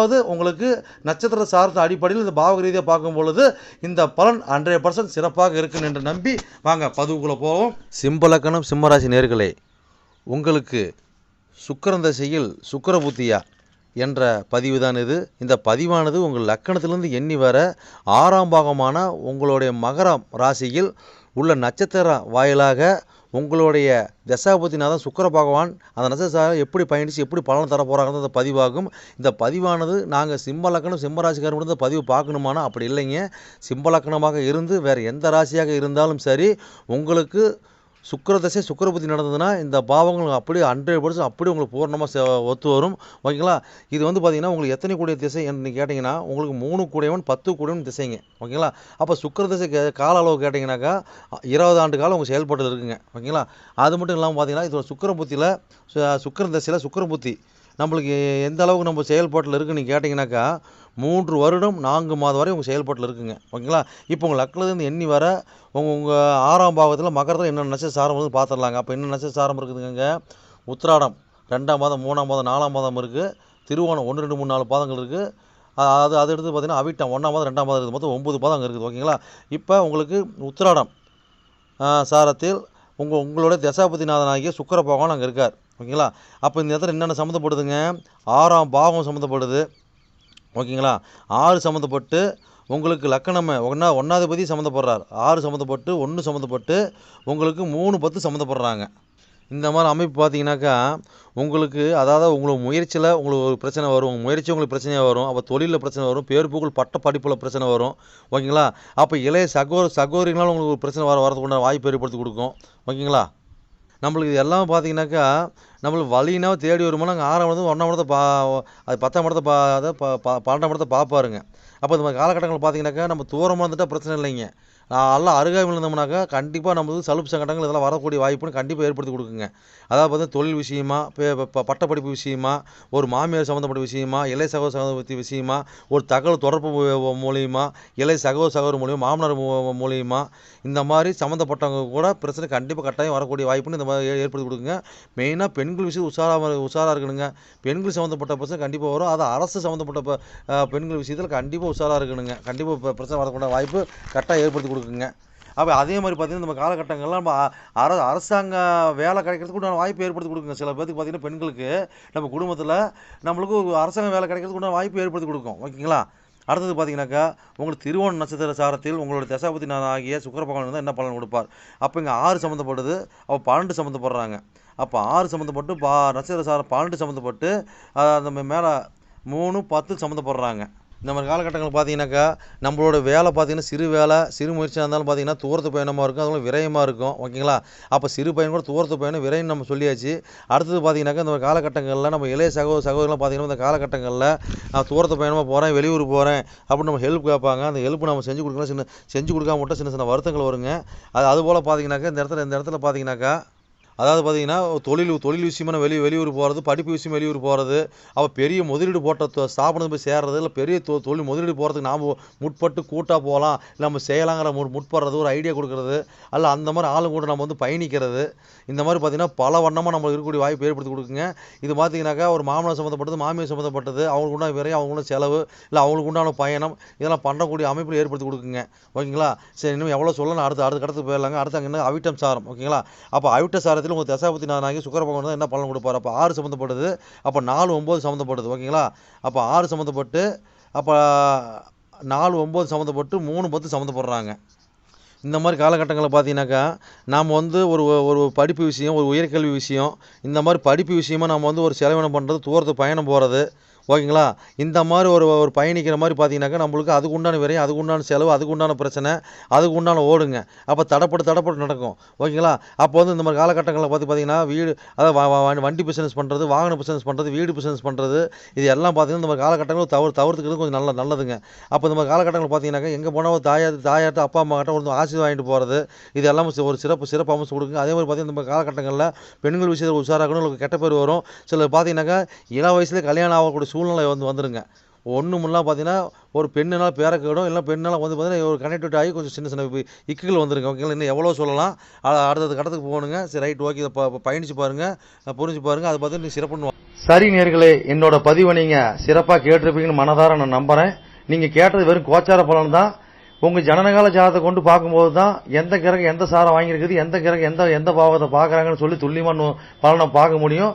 அதாவது உங்களுக்கு நட்சத்திர சார்ந்த அடிப்படையில் இந்த பாவக ரீதியாக பார்க்கும் பொழுது இந்த பலன் ஹண்ட்ரட் பர்சன்ட் சிறப்பாக இருக்கும் என்று நம்பி வாங்க பதிவுக்குள்ளே போவோம். சிம்பலக்கணம் சிம்மராசி நேர்களே உங்களுக்கு சுக்கிரன் திசையில் சுக்கிர புத்தியா என்ற பதிவு தான் இது. இந்த பதிவானது உங்கள் லக்கணத்திலிருந்து எண்ணி வர ஆறாம் பாகமான உங்களுடைய மகரம் ராசியில் உள்ள நட்சத்திர வாயிலாக உங்களுடைய தசாபதிநாதன் சுக்கர பகவான் அந்த நட்சத்திரம் எப்படி பயணித்து எப்படி பலன் தர போகிறாங்க அந்த பதிவாகும். இந்த பதிவானது நாங்கள் சிம்ம லக்கணம் சிம்ம ராசிக்காரர் இந்த பதிவு பார்க்கணுமானா அப்படி இல்லைங்க. சிம்ம லக்கணமாக இருந்து வேறு எந்த ராசியாக இருந்தாலும் சரி உங்களுக்கு சுக்கிர தசை சுக்கிரபுத்தி நடந்ததுன்னா இந்த பாவங்கள் அப்படியே ஹண்ட்ரட் பர்சன்ட் அப்படியே உங்களுக்கு பூர்ணமாக ஒத்து வரும். ஓகேங்களா? இது வந்து பார்த்தீங்கன்னா உங்களுக்கு எத்தனை கூடிய திசை என்று கேட்டிங்கன்னா உங்களுக்கு மூணு கூடியவன் பத்து கூடியவன் திசைங்க. ஓகேங்களா? அப்போ சுக்கிர திசை கால அளவு கேட்டிங்கனாக்கா இருபது ஆண்டு காலம் உங்கள் செயல்பாட்டில் இருக்குங்க. ஓகேங்களா? அது மட்டும் இல்லாமல் பார்த்தீங்கன்னா இது சுக்கிர புத்தியில் சுக்கிர தசையில் சுக்கிர புத்தி நம்மளுக்கு எந்த அளவுக்கு நம்ம செயல்பாட்டில் இருக்குன்னு கேட்டிங்கனாக்கா மூன்று வருடம் நான்கு மாதம் வரை உங்கள் செயல்பாட்டில் இருக்குங்க. ஓகேங்களா? இப்போ உங்கள் லக்கிலேருந்து எண்ணி வர உங்கள் உங்கள் ஆறாம் பாவத்தில் மகரத்தில் என்னென்ன நட்சத்திர சாரம் வந்து பார்த்துடலாங்க அப்போ என்ன நட்சத்திர சாரம் இருக்குதுங்க உத்திராடம். ரெண்டாம் மாதம் மூணாம் மாதம் நாலாம் மாதம் இருக்குது திருவோணம் ஒன்று ரெண்டு மூணு நாலு பாதங்கள் இருக்குது அது அது எடுத்து பார்த்தீங்கன்னா அவிட்டம் ஒன்றாம் மாதம் ரெண்டாம் மாதம் இருக்குது மொத்தம் ஒம்பது பாதம் இருக்குது. ஓகேங்களா? இப்போ உங்களுக்கு உத்திராடம் சாரத்தில் உங்கள் உங்களோட தசாபதிநாதனாகிய சுக்கர பகவான் அங்கே இருக்கார். ஓகேங்களா? அப்போ இந்த இடத்துல என்னென்ன சம்மந்தப்படுதுங்க ஆறாம் பாவம் சம்மந்தப்படுது ஓகேங்களா? ஆறு சம்மந்தப்பட்டு உங்களுக்கு லக்கணம் ஒன்றா ஒன்றாதிபதி சம்மந்தப்படுறார். ஆறு சம்மந்தப்பட்டு ஒன்று சம்மந்தப்பட்டு உங்களுக்கு மூணு பத்து சம்மந்தப்படுறாங்க. இந்த மாதிரி அமைப்பு பார்த்தீங்கன்னாக்கா உங்களுக்கு அதாவது உங்களுக்கு முயற்சியில் உங்களுக்கு ஒரு பிரச்சனை வரும். உங்கள் முயற்சி உங்களுக்கு பிரச்சனையாக வரும். அப்போ தொழிலில் பிரச்சனை வரும். பேர் புகழ் பட்ட படிப்பில் பிரச்சனை வரும். ஓகேங்களா? அப்போ இளைய சகோ சகோதரிகளால் உங்களுக்கு ஒரு பிரச்சனை வர வரதுக்குண்டான வாய்ப்பு ஏற்படுத்தி கொடுக்கும். ஓகேங்களா? நம்மளுக்கு எல்லாம் பார்த்தீங்கன்னாக்கா நம்மளுக்கு வழினா தேடி வருமா நாங்கள் ஆறாம் இடத்துல ஒன்றாம் இடத்த பா அது பத்தாம் இடத்த பா அதை பா பா- பன்னெண்டாம் இடத்த பார்ப்பாருங்க. அப்போ இந்த மாதிரி காலகட்டங்கள் பார்த்தீங்கன்னாக்கா நம்ம தூரமாக இருந்துட்டால் பிரச்சனை இல்லைங்க. நல்லா எல்லாம் அருகாமையில் இருந்தோம்னாக்கா கண்டிப்பாக நம்மளுக்கு சலுப்பு சங்கடங்கள் இதெல்லாம் வரக்கூடிய வாய்ப்புன்னு கண்டிப்பாக ஏற்படுத்தி கொடுக்குங்க. அதாவது பார்த்தா தொழில் விஷயமா பே- ப- பட்டப்படிப்பு விஷயமா ஒரு மாமியார் சம்மந்தப்பட்ட விஷயமா இளைய சகோதர சகோதரி விஷயமா ஒரு தகவல் தொடர்பு மூலியமா இளைய சகோதர சகோதர மூலியமா மாமனார் மூலியமா இந்த மாதிரி சம்மந்தப்பட்டவங்க கூட பிரச்சனை கண்டிப்பாக கட்டாயம் வரக்கூடிய வாய்ப்புன்னு இந்த மாதிரி ஏ- ஏற்படுத்தி கொடுக்குங்க. மெயினாக பெண்கள் விஷயம் உஷாராக உஷாராக இருக்கணுங்க. பெண்கள் சம்மந்தப்பட்ட பிரச்சனை கண்டிப்பாக வரும். அது அரசு சம்மந்தப்பட்ட பெண்கள் விஷயத்தில் கண்டிப்பாக உஷாராக இருக்கணுங்க. கண்டிப்பாக இப்போ பிரச்சனை வரக்கூடிய வாய்ப்பு கரெக்டாக ஏற்படுத்தி கொடுக்குங்க. அப்போ அதே மாதிரி பார்த்தீங்கன்னா நம்ம காலகட்டங்கள்லாம் நம்ம அர அரசாங்க வேலை கிடைக்கிறதுக்கு உண்டான வாய்ப்பு ஏற்படுத்தி கொடுக்குங்க. சில பேருக்கு பார்த்தீங்கன்னா பெண்களுக்கு நம்ம குடும்பத்தில் நம்மளுக்கு ஒரு அரசாங்க வேலை கிடைக்கிறதுக்கு உண்டான வாய்ப்பு ஏற்படுத்தி கொடுக்கும். ஓகேங்களா? அடுத்தது பார்த்தீங்கன்னாக்கா உங்களுக்கு திருவோண நட்சத்திர சாரத்தில் உங்களோட தசாபதி ஆகிய சுக்கர பகவான் இருந்தால் என்ன பலன் கொடுப்பார்? அப்போ இங்கே ஆறு சம்மந்தப்பட்டது அப்போ பன்னெண்டு சம்மந்தப்படுறாங்க அப்போ ஆறு சம்மந்தப்பட்டு பா நட்சத்திர சாரம் பன்னெண்டு சம்மந்தப்பட்டு அந்த மேலே மூணு பத்து சம்மந்தப்படுறாங்க இந்த மாதிரி காலகட்டங்கள் பார்த்தீங்கன்னாக்கா நம்மளோட வேலை பார்த்தீங்கன்னா சிறு வேலை சிறு முயற்சியாக இருந்தாலும் பார்த்தீங்கன்னா தூரத்து பயணமாக இருக்கும். அதுவும் விரயமாக இருக்கும். ஓகேங்களா? அப்போ சிறு பயணம் கூட தூரத்து பயணம் விரைன்னு நம்ம சொல்லியாச்சு. அடுத்தது பார்த்தீங்கன்னாக்கா இந்த காலகட்டங்களில் நம்ம இளைய சகோதர சகோதரிலாம் பார்த்தீங்கன்னா இந்த காலகட்டங்களில் நான் தூரத்து பயணமாக போகிறேன் வெளியூர் போகிறேன் அப்படின்னு நம்ம ஹெல்ப் கேட்பாங்க. அந்த ஹெல்ப் நம்ம செஞ்சு கொடுக்கலாம். சின்ன செஞ்சு கொடுக்காம மட்டும் சின்ன சின்ன வருத்தங்கள் வருங்க. அது அதுபோல் பார்த்தீங்கன்னாக்கா இந்த இடத்துல இந்த இடத்துல பார்த்தீங்கன்னாக்கா அதாவது பார்த்தீங்கன்னா தொழில் தொழில் விஷயமா வெளி வெளியூர் போகிறது படிப்பு விஷயம் வெளியூர் போகிறது அப்போ பெரிய முதலீடு போட்ட தொ- ஸ்தாபனத்துக்கு போய் சேர்றது இல்லை பெரிய தொ தொழில் முதலீடு போகிறதுக்கு நாம் முற்பட்டு கூட்டாக போகலாம் இல்லை நம்ம செய்யலாங்கிற முற் முற்படுறது ஒரு ஐடியா கொடுக்குறது அல்ல அந்த மாதிரி ஆளுங்க கூட நம்ம வந்து பயணிக்கிறது இந்த மாதிரி பார்த்தீங்கன்னா பல வண்ணமாக நம்மளுக்கு இருக்கக்கூடிய வாய்ப்பு ஏற்படுத்தி கொடுக்குங்க. இது பார்த்தீங்கன்னாக்கா ஒரு மாமனார் சம்மந்தப்பட்டது மாமியார் சம்மந்தப்பட்டது அவங்களுக்கு உண்டான விரையும் அவங்களுக்கு செலவு இல்லை அவங்களுக்கு உண்டான பயணம் இதெல்லாம் பண்ணக்கூடிய அமைப்பில் ஏற்படுத்தி கொடுக்குங்க. ஓகேங்களா? சரி இன்னும் எவ்வளோ சொல்லணும் அடுத்து அடுத்த கடத்துக்கு போயிடலாங்க. அடுத்து அங்கே அவிட்டம் சாரம். ஓகேங்களா? அப்போ அவிட்ட சாரத்தில் உங்கள் தசாபதி நானாகி சுக்கர பகவான் தான் என்ன பலன் கொடுப்பார்? அப்போ ஆறு சம்மந்தப்பட்டது. அப்போ நாலு ஒம்பது சம்மந்தப்படுது ஓகேங்களா? அப்போ ஆறு சம்மந்தப்பட்டு அப்போ நாலு ஒம்பது சம்மந்தப்பட்டு மூணு பத்து சம்மந்தப்படுறாங்க. இந்த மாதிரி காலகட்டங்களில் பார்த்தீங்கன்னாக்கா நாம் வந்து ஒரு ஒரு படிப்பு விஷயம் ஒரு உயர்கல்வி விஷயம் இந்த மாதிரி படிப்பு விஷயமா நம்ம வந்து ஒரு செலவினம் பண்ணுறது தூரத்து பயணம் போகிறது ஓகேங்களா? இந்த மாதிரி ஒரு ஒரு பயணிக்கிற மாதிரி பார்த்தீங்கன்னாக்கா நம்மளுக்கு அதுக்கு உண்டான விரையும் அதுக்கு உண்டான செலவு அதுக்கு உண்டான பிரச்சனை அதுக்கு உண்டான ஓடுங்க. அப்போ தடப்பட்டு தடப்பட்டு நடக்கும். ஓகேங்களா? அப்போ வந்து இந்த மாதிரி காலகட்டங்களில் பார்த்து பார்த்தீங்கன்னா வீடு அதாவது வண்டி- பிஸ்னஸ் பண்ணுறது வாகன பிஸ்னஸ் பண்ணுறது வீடு பிஸ்னஸ் பண்ணுறது இது எல்லாம் பார்த்தீங்கன்னா இந்த மாதிரி காலகட்டங்கள் தவிர தவிர்த்துக்கிறது கொஞ்சம் நல்ல நல்லதுங்க. அப்போ இந்த மாதிரி காலகட்டங்கள் பார்த்தீங்கன்னாக்கா எங்கே போனால் தாயார் தாயார்ட்ட அப்பா அம்மா கிட்ட ஒரு ஆசீர்வாதம் வாங்கிட்டு போகிறது இது எல்லாம் ஒரு சிறப்பு சிறப்பு அம்சம் கொடுக்குங்க. அதே மாதிரி பார்த்தீங்கன்னா இந்த மாதிரி காலகட்டங்களில் பெண்கள் விஷயத்தில் உஷாராகணும் உங்களுக்கு கெட்ட பேர் வரும். சில பார்த்தீங்கன்னாக்கா இள வயசுல கல்யாணம் ஆகக்கூடிய சூழ்நிலை வந்து வந்துருங்க. ஒன்றுமெல்லாம் பார்த்தீங்கன்னா ஒரு பெண்ணுனால் பேரக்கிடும் இல்லை பெண்ணால் வந்து பார்த்தீங்கன்னா ஒரு கனெக்டிவிட்டி ஆகி கொஞ்சம் சின்ன சின்ன இக்குகள் வந்துருங்க. ஓகேங்களா? இன்னும் எவ்வளோ சொல்லலாம். அ- அடுத்தது கடத்துக்கு போகணுங்க. சரி ரைட் ஓகே இதை ப- பயணிச்சு பாருங்கள் புரிஞ்சு பாருங்கள் அதை பார்த்து நீங்கள் சிறப்புன்னு சரி நேர்களே என்னோட பதிவை நீங்கள் சிறப்பாக கேட்டிருப்பீங்கன்னு மனதார நான் நம்புகிறேன் நீங்கள் கேட்டது வெறும் கோச்சார பலன் தான். உங்கள் ஜனனகால ஜாதத்தை கொண்டு பார்க்கும்போது தான் எந்த கிரகம் எந்த சாரம் வாங்கியிருக்குது எந்த கிரகம் எந்த எந்த பாவத்தை பார்க்குறாங்கன்னு சொல்லி துல்லியமான பலனை பார்க்க முடியும்.